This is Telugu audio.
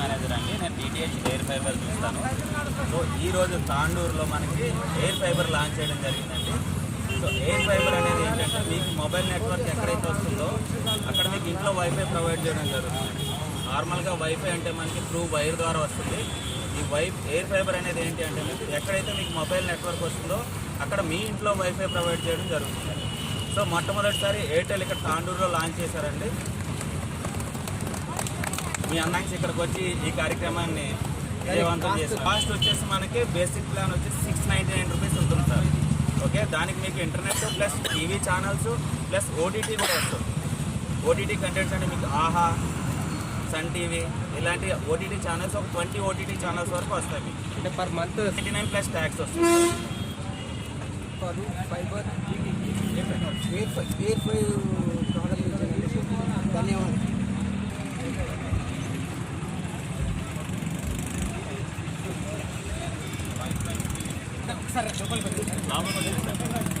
మేనేజర్ అండి. నేను డిటిహెచ్ ఎయిర్ ఫైబర్ చూస్తాను. సో ఈరోజు తాండూరులో మనకి ఎయిర్ ఫైబర్ లాంచ్ చేయడం జరిగిందండి. సో ఎయిర్ ఫైబర్ అనేది ఏంటంటే మీకు మొబైల్ నెట్వర్క్ ఎక్కడైతే వస్తుందో అక్కడ మీకు ఇంట్లో వైఫై ప్రొవైడ్ చేయడం జరుగుతుంది. నార్మల్గా వైఫై అంటే మనకి త్రూ వైర్ ద్వారా వస్తుంది. ఈ వైఫ్ ఎయిర్ ఫైబర్ అనేది ఏంటి అంటే మీకు ఎక్కడైతే మీకు మొబైల్ నెట్వర్క్ వస్తుందో అక్కడ మీ ఇంట్లో వైఫై ప్రొవైడ్ చేయడం జరుగుతుంది. సో మొట్టమొదటిసారి ఎయిర్టెల్ ఇక్కడ తాండూరులో లాంచ్ చేశారండి. మీ అన్నాంక్స్ ఇక్కడికి వచ్చి ఈ కార్యక్రమాన్ని విజయవంతం చేశారు కాస్ట్ వచ్చేసి మనకి బేసిక్ ప్లాన్ వచ్చేసి సిక్స్ నైంటీ నైన్ రూపీస్ ఉంటుంది సార్ ఓకే దానికి మీకు internet plus TV channels plus OTT కూడా వస్తుంది ఓటీటీ కంటెంట్స్ అంటే మీకు ఆహా సన్ టీవీ ఇలాంటి ఓటీటీ ఛానల్స్ ఒక ట్వంటీ ఓటీటీ ఛానల్స్ వరకు వస్తాయి మీకు అంటే per month ninety nine plus tax వస్తుంది fibre air air five product ఇచ్చినందుకు ధన్యవాదాలు